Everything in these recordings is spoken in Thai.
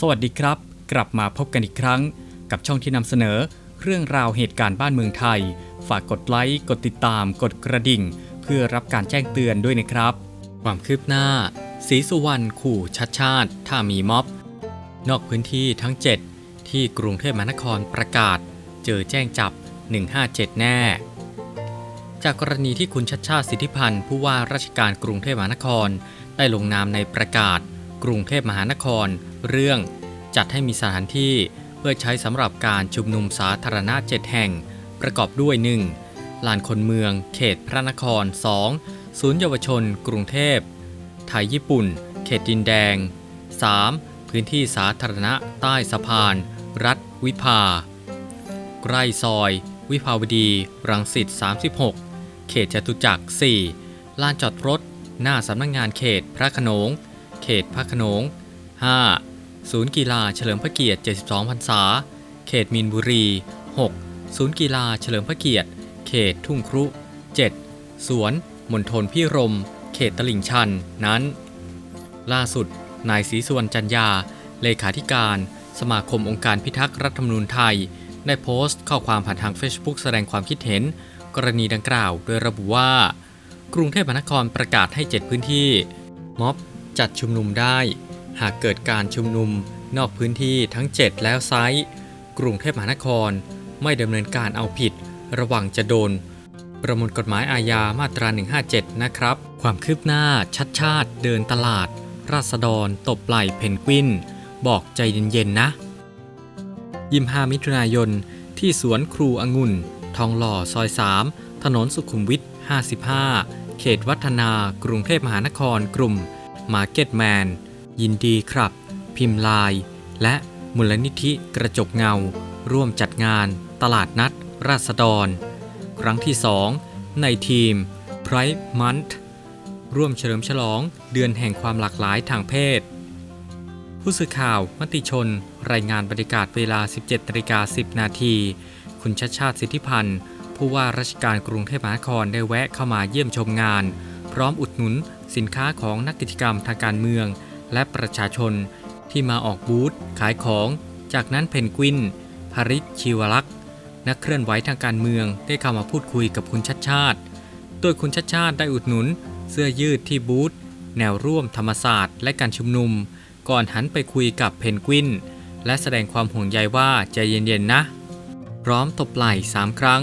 สวัสดีครับ กลับมาพบกันอีกครั้ง กับช่องที่นำเสนอ เรื่องราวเหตุการณ์บ้านเมืองไทย ฝากกดไลค์กดติดตาม กดกระดิ่ง เพื่อรับการแจ้งเตือนด้วยนะครับ ความคืบหน้าศรีสุวรรณขู่ชัดชาติ ถ้ามีม็อบ นอกพื้นที่ทั้ง 7 ที่กรุงเทพมหานครประกาศ เจอแจ้งจับ 157 แน่ จากกรณีที่คุณชัดชาติสิทธิพันธ์ผู้ว่าราชการกรุงเทพมหานคร ได้ลงนามในประกาศ กรุงเทพมหานคร เรื่อง จัดให้มีสถานที่เพื่อใช้สำหรับการชุมนุมสาธารณะ7แห่ง ประกอบด้วย 1. ลานคนเมือง เขตพระนคร 2. ศูนย์เยาวชน กรุงเทพ ไทยญี่ปุ่น เขตดินแดง 3. พื้นที่สาธารณะใต้สะพาน รัฐวิภาใกล้ซอย วิภาวดี รังสิต 36 เขตจตุจักร 4. ลานจอดรถ หน้าสำนักงงานเขตพระขนง เขตพระขนง 5. ศูนย์กีฬาเฉลิมพระเกียรติ 72 พรรษา เขตมีนบุรี 6. ศูนย์กีฬาเฉลิมพระเกียรติ เขตทุ่งครุ 7. สวนมณฑลพิรม เขตตลิ่งชันนั้น ล่าสุด นายศรีสุวรรณจันยา เลขาธิการ สมาคมองค์การพิทักษ์รัฐธรรมนูญไทย ได้โพสต์ข้อความผ่านทาง Facebook แสดงความคิดเห็น กรณีดังกล่าว โดยระบุว่า กรุงเทพมหานครประกาศให้ 7 พื้นที่ ม็อบจัดชุมนุมได้ หากเกิดการชุมนุมนอกพื้นที่ทั้ง 7 แล้วไซส์กรุงเทพมหานคร ไม่ดำเนินการเอาผิด ระว่างจะโดน ประมวลกฎหมายอาญามาตรา 157 นะครับ ความคืบหน้าชัดชาติเดินตลาด ราษฎร ตบไหล่เพนกวิน บอกใจเย็นๆ นะ ยิม5มิถุนายน ที่สวนครูองุ่น ทองหล่อซอย 3 ถนนสุขุมวิท 55 เขตวัฒนากรุงเทพมหานครกลุ่มมาร์เก็ตแมน ยินดีครับ พิมพ์ลาย และมูลนิธิกระจกเงา ร่วมจัดงานตลาดนัด ราษฎร ครั้งที่2ในทีม Pride Month ร่วมเฉลิมฉลองเดือนแห่งความหลากหลายทางเพศ ผู้สื่อข่าวมติชน รายงานบรรยากาศเวลา 17นาฬิกา10 นาที คุณชัดชาติสิทธิพันธ์ ผู้ว่าราชการกรุงเทพมหานครได้แวะเข้ามาเยี่ยมชมงาน พร้อมอุดหนุนสินค้าของนักกิจกรรมทางการเมือง และประชาชนที่มาออกบูธขายของ จากนั้นเพนกวินภริชชีวลักษ์นักเคลื่อนไหวทางการเมืองได้เข้ามาพูดคุยกับคุณชัดชาติ โดยคุณชัดชาติได้อุดหนุน เสื้อยืดที่บูธแนวร่วมธรรมศาสตร์และการชุมนุม ก่อนหันไปคุยกับเพนกวิน และแสดงความห่วงใยว่าใจเย็นๆนะ พร้อมตบไหล่สามครั้ง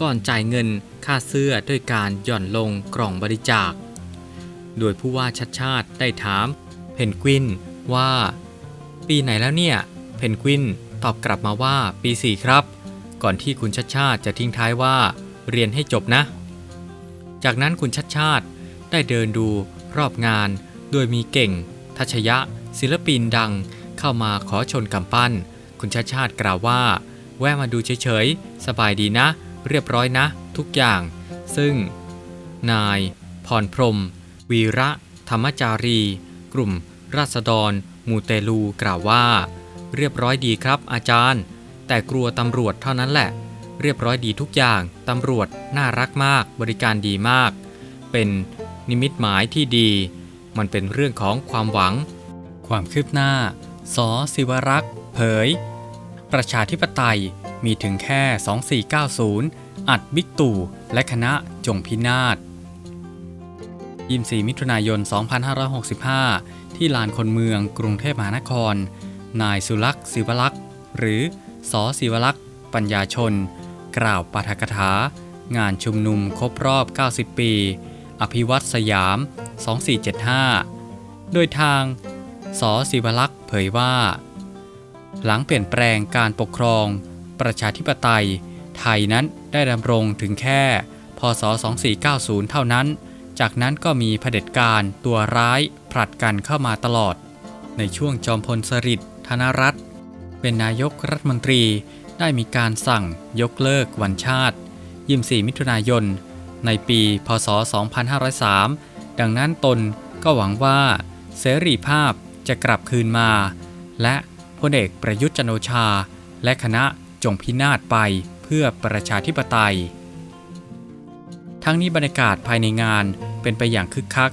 ก่อนจ่ายเงินค่าเสื้อด้วยการหย่อนลงกล่องบริจาค โดยผู้ว่าชัดชาติได้ถาม เพนกวินว่า ปีไหนแล้วเนี่ย เพนกวินตอบกลับมาว่าปี4ครับ ก่อนที่คุณชัดชาติจะทิ้งท้ายว่า เรียนให้จบนะ จากนั้นคุณชัดชาติได้เดินดูรอบงาน โดยมีเก่ง ทัชยะ ศิลปินดัง เข้ามาขอชนกำปั้น คุณชัดชาติกล่าวว่า แวะมาดูเฉยๆ สบายดีนะ เรียบร้อยนะ ทุกอย่าง ซึ่ง นาย พรพรม วีระ ธรรมจารี กลุ่ม ราษฎร มูเตลู กล่าวว่า เรียบร้อยดีครับ อาจารย์ แต่กลัวตำรวจเท่านั้นแหละ เรียบร้อยดีทุกอย่าง ตำรวจน่ารักมาก บริการดีมาก เป็นนิมิตหมายที่ดี มันเป็นเรื่องของความหวัง ความคืบหน้า สศิวรักษ์เผย ประชาธิปไตยมีถึงแค่ 2490 อัดบิ๊กตู่และคณะจงพินาศ24มิถุนายน 2565 ที่ลานคนเมืองกรุงเทพมหานคร นายสุลักษ์ศิวลักษ์ หรือสอศิวลักษ์ปัญญาชน กล่าวปาฐกถา งานชุมนุมครบรอบ 90 ปี อภิวัตสยาม 2475 โดยทางสอศิวลักษ์เผยว่า หลังเปลี่ยนแปลงการปกครอง ประชาธิปไตย ไทยนั้นได้ดำรงถึงแค่ พศ 2490 เท่านั้น จากนั้นก็มีเผด็จการตัวร้ายผลัดกันเข้ามาตลอด ในช่วงจอมพลสฤษดิ์ธนรัตน์เป็นนายกรัฐมนตรีได้มีการสั่งยกเลิกวันชาติ 24 มิถุนายน ในปีพศ 2503 ดังนั้นตนก็หวังว่าเสรีภาพจะกลับคืนมา และพลเอกประยุทธ์จันโอชา และคณะจงพินาศไปเพื่อประชาธิปไตย ทั้งนี้บรรยากาศภายในงานเป็นไปอย่างคึกคัก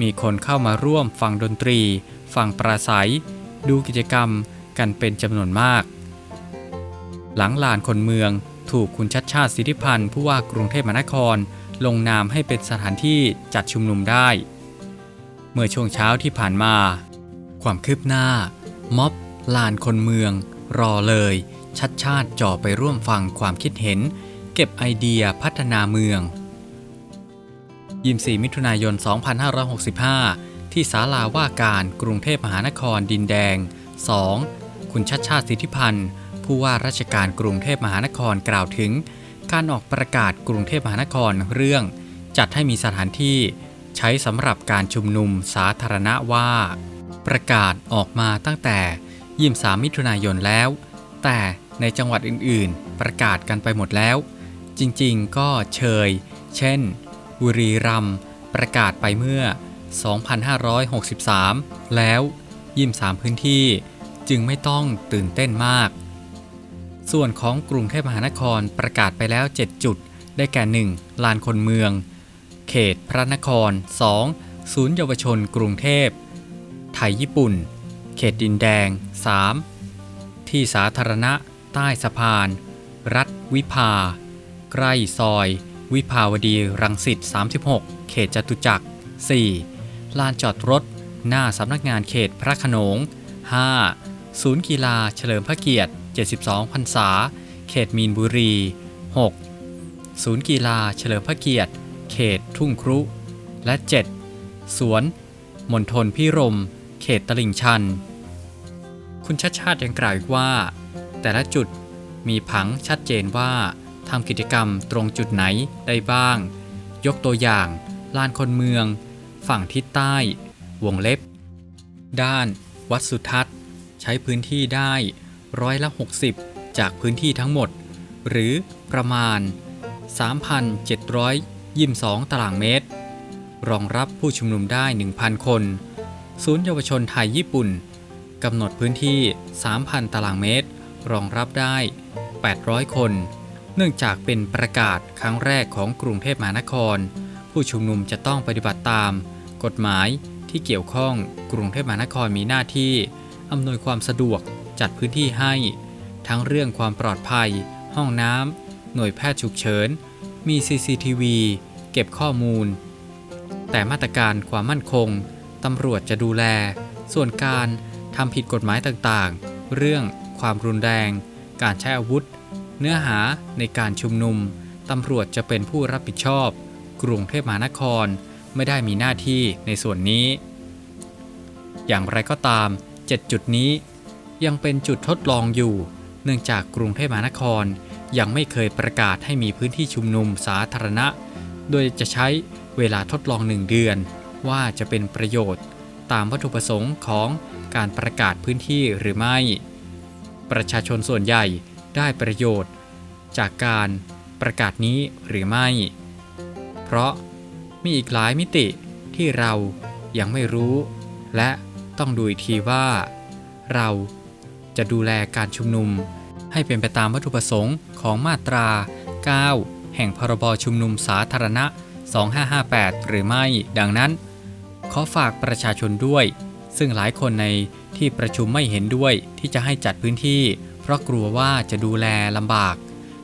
มีคนเข้ามาร่วมฟังดนตรี ฟังปราศัย ดูกิจกรรมกันเป็นจำนวนมาก หลังลานคนเมืองถูกคุณชัดชาติสิทธิพันธ์ผู้ว่ากรุงเทพมหานคร ลงนามให้เป็นสถานที่จัดชุมนุมได้ เมื่อช่วงเช้าที่ผ่านมา ความคืบหน้า ม็อบลานคนเมือง รอเลย ชัดชาติจ่อไปร่วมฟังความคิดเห็น เก็บไอเดียพัฒนาเมือง 24 มิถุนายน 2565 ที่ศาลาว่าการกรุงเทพมหานครดินแดง 2. คุณชัดชาติสิทธิพันธ์ ผู้ว่าราชการกรุงเทพมหานครกล่าวถึง การออกประกาศกรุงเทพมหานครเรื่อง จัดให้มีสถานที่ ใช้สำหรับการชุมนุมสาธารณะว่า ประกาศออกมาตั้งแต่ 23 มิถุนายนแล้ว แต่ในจังหวัดอื่นๆ ประกาศกันไปหมดแล้ว จริงๆ ก็เชย เช่น บุรีรัมย์ประกาศไปเมื่อ 2563 แล้ว 23 พื้นที่จึงไม่ต้องตื่นเต้นมาก ส่วนของกรุงเทพมหานครประกาศไปแล้ว 7 จุด ได้แก่ 1. ลานคนเมือง เขตพระนคร 2. ศูนย์เยาวชนกรุงเทพ ไทยญี่ปุ่น เขตดินแดง 3. ที่สาธารณะ ใต้สะพาน รัฐวิภา ใกล้ซอย วิภาวดีรังสิต 36 เขตจตุจักร 4. ลานจอดรถ หน้าสำนักงานเขตพระขนง 5. ศูนย์กีฬาเฉลิมพระเกียรติ 72 พรรษา เขตมีนบุรี 6. ศูนย์กีฬาเฉลิมพระเกียรติ เขตทุ่งครุ และ 7. สวนมณฑลพิรม เขตตลิ่งชัน คุณชัดชาติยังกล่าวอีกว่า แต่ละจุดมีผังชัดเจนว่า ทำกิจกรรมตรงจุดไหนได้บ้าง ยกตัวอย่าง ลานคนเมือง ฝั่งทิศใต้ วงเล็บ ด้าน วัดสุทัศน์ ใช้พื้นที่ได้ร้อยละ 60 จากพื้นที่ทั้งหมด หรือประมาณ 3,722 ตารางเมตร รองรับผู้ชุมนุมได้ 1,000 คน ศูนย์เยาวชนไทยญี่ปุ่นกำหนดพื้นที่ 3,000 ตารางเมตร รองรับได้ 800 คน เนื่องจากเป็นประกาศครั้งแรกของกรุงเทพมหานคร ผู้ชุมนุมจะต้องปฏิบัติตาม กฎหมายที่เกี่ยวข้องกรุงเทพมหานครมีหน้าที่อำนวยความสะดวกจัดพื้นที่ให้ ทั้งเรื่องความปลอดภัย ห้องน้ำหน่วยแพทย์ฉุกเฉิน มี CCTV เก็บข้อมูล แต่มาตรการความมั่นคงตำรวจจะดูแล ส่วนการทำผิดกฎหมายต่างๆ เรื่องความรุนแรง การใช้อาวุธ เนื้อหาในการชุมนุมตำรวจจะเป็นผู้รับผิดชอบ กรุงเทพมหานครไม่ได้มีหน้าที่ในส่วนนี้ อย่างไรก็ตาม 7 จุดนี้ ยังเป็นจุดทดลองอยู่ เนื่องจากกรุงเทพมหานครยังไม่เคยประกาศให้มีพื้นที่ชุมนุมสาธารณะ โดยจะใช้เวลาทดลองหนึ่งเดือน ว่าจะเป็นประโยชน์ ตามวัตถุประสงค์ของการประกาศพื้นที่หรือไม่ ประชาชนส่วนใหญ่ ได้ประโยชน์ จากการประกาศนี้หรือไม่ เพราะมีอีกหลายมิติที่เรายังไม่รู้ และต้องดูอีกทีว่า เราจะดูแลการชุมนุม ให้เป็นไปตามวัตถุประสงค์ของมาตรา 9 แห่งพรบชุมนุมสาธารณะ 2558 หรือไม่ ดังนั้น ขอฝากประชาชนด้วย ซึ่งหลายคนในที่ประชุมไม่เห็นด้วยที่จะให้จัดพื้นที่ เพราะกลัวว่าจะดูแลลำบาก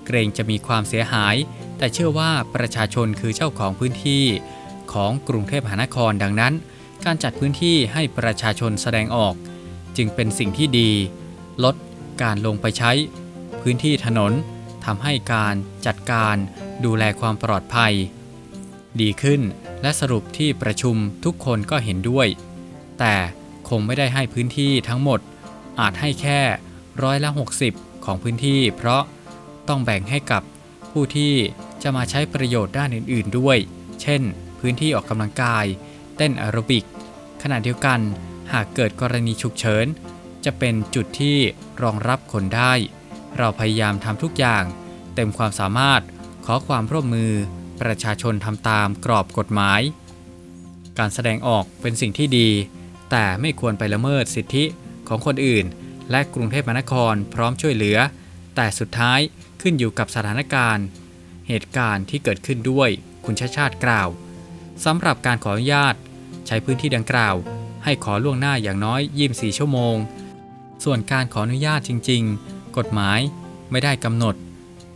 เกรงจะมีความเสียหาย แต่เชื่อว่าประชาชนคือเจ้าของพื้นที่ ของกรุงเทพมหานครดังนั้น การจัดพื้นที่ให้ประชาชนแสดงออก จึงเป็นสิ่งที่ดี ลดการลงไปใช้ พื้นที่ถนนทำให้การจัดการดูแลความปลอดภัย ดีขึ้นและสรุปที่ประชุมทุกคนก็เห็นด้วย แต่คงไม่ได้ให้พื้นที่ทั้งหมด อาจให้แค่ ร้อยละ 60 ของพื้นที่ เพราะต้องแบ่งให้กับผู้ที่จะมาใช้ประโยชน์ด้านอื่น ๆ ด้วย เช่น พื้นที่ออกกำลังกาย เต้นแอโรบิก ขณะเดียวกัน หากเกิดกรณีฉุกเฉิน จะเป็นจุดที่รองรับคนได้ เราพยายามทำทุกอย่าง เต็มความสามารถขอความร่วมมือ ประชาชนทำตามกรอบกฎหมาย การแสดงออกเป็นสิ่งที่ดี แต่ไม่ควรไปละเมิดสิทธิของคนอื่น และกรุงเทพมหานครพร้อมช่วยเหลือ แต่สุดท้ายขึ้นอยู่กับสถานการณ์ เหตุการณ์ที่เกิดขึ้นด้วยคุณชาติชาติกล่าวสำหรับการขออนุญาต ใช้พื้นที่ดังกล่าว ให้ขอล่วงหน้าอย่างน้อย24ชั่วโมง ส่วนการขออนุญาตจริง ๆ กฎหมายไม่ได้กำหนด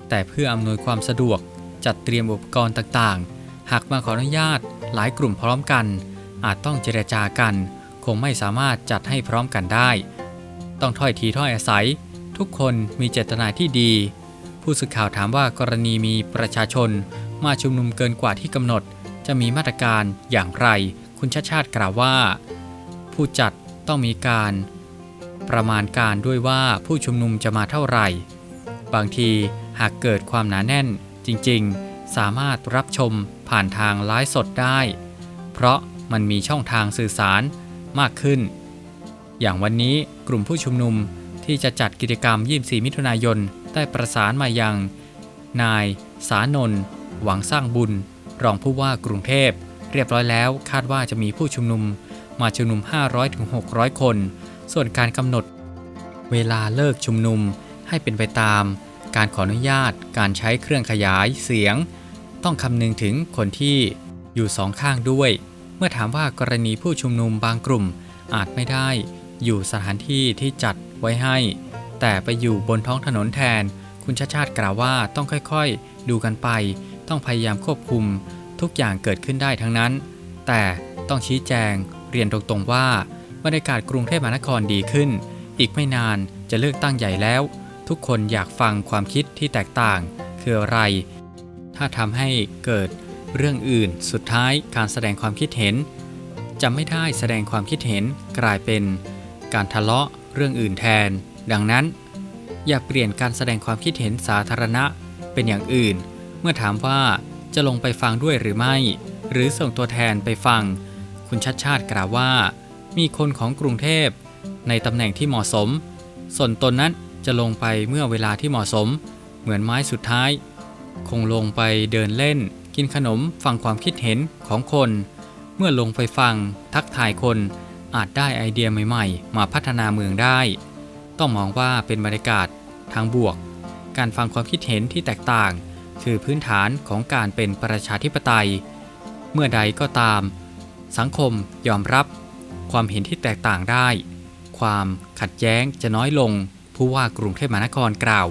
แต่เพื่ออำนวยความสะดวกจัดเตรียมอุปกรณ์ต่างๆ หากมาขออนุญาตหลายกลุ่มพร้อมกัน อาจต้องเจรจากัน คงไม่สามารถจัดให้พร้อมกันได้ ต้องถ้อยทีถ้อยอาศัย ทุกคนมีเจตนาที่ดี ผู้สื่อข่าวถามว่ากรณีมีประชาชน มาชุมนุมเกินกว่าที่กำหนด จะมีมาตรการอย่างไร คุณชาติชาติกล่าวว่า ผู้จัดต้องมีการ ประมาณการด้วยว่าผู้ชุมนุมจะมาเท่าไหร่ บางทีหากเกิดความหนาแน่นจริงๆ สามารถรับชมผ่านทางไลฟ์สดได้ เพราะมันมีช่องทางสื่อสารมากขึ้น อย่างวันนี้กลุ่มผู้ชุมนุมที่จะจัดกิจกรรม 24 มิถุนายน ได้ประสานมายัง นาย สานนท์หวังสร้างบุญ รองผู้ว่ากรุงเทพ เรียบร้อยแล้วคาดว่าจะมีผู้ชุมนุมมาชุมนุม 500-600 คน ส่วนการกำหนด เวลาเลิกชุมนุมให้เป็นไปตาม การขออนุญาตการใช้เครื่องขยายเสียง ต้องคำนึงถึงคนที่อยู่สองข้างด้วย เมื่อถามว่ากรณีผู้ชุมนุมบางกลุ่มอาจไม่ได้ อยู่สถานที่ที่จัดไว้ให้ แต่ไปอยู่บนท้องถนนแทน คุณชาติชาติกล่าวว่าต้องค่อยๆ ดูกันไป ต้องพยายามควบคุม ทุกอย่างเกิดขึ้นได้ทั้งนั้น แต่ต้องชี้แจง เรียนตรงๆว่าบรรยากาศกรุงเทพมหานครดีขึ้น อีกไม่นานจะเลือกตั้งใหญ่แล้ว ทุกคนอยากฟังความคิดที่แตกต่าง คืออะไร ถ้าทำให้เกิดเรื่องอื่น สุดท้ายการแสดงความคิดเห็นจะไม่ได้แสดงความคิดเห็นกลายเป็น การทะเลาะเรื่องอื่นแทน ดังนั้น อย่าเปลี่ยนการแสดงความคิดเห็นสาธารณะเป็นอย่างอื่น เมื่อถามว่าจะลงไปฟังด้วยหรือไม่ หรือส่งตัวแทนไปฟัง คุณชัดชาติกล่าวว่า มีคนของกรุงเทพ ในตำแหน่งที่เหมาะสม ส่วนตนนั้นจะลงไปเมื่อเวลาที่เหมาะสม เหมือนไม้สุดท้าย คงลงไปเดินเล่น กินขนมฟังความคิดเห็นของคน เมื่อลงไปฟัง ทักทายคน อาจได้ไอเดียใหม่ๆ มาพัฒนาเมืองได้ ต้องมองว่าเป็นบรรยากาศทางบวก การฟังความคิดเห็นที่แตกต่าง คือพื้นฐานของการเป็นประชาธิปไตย เมื่อใดก็ตาม สังคมยอมรับ ความเห็นที่แตกต่างได้ ความขัดแย้งจะน้อยลง ผู้ว่ากรุงเทพมหานครกล่าว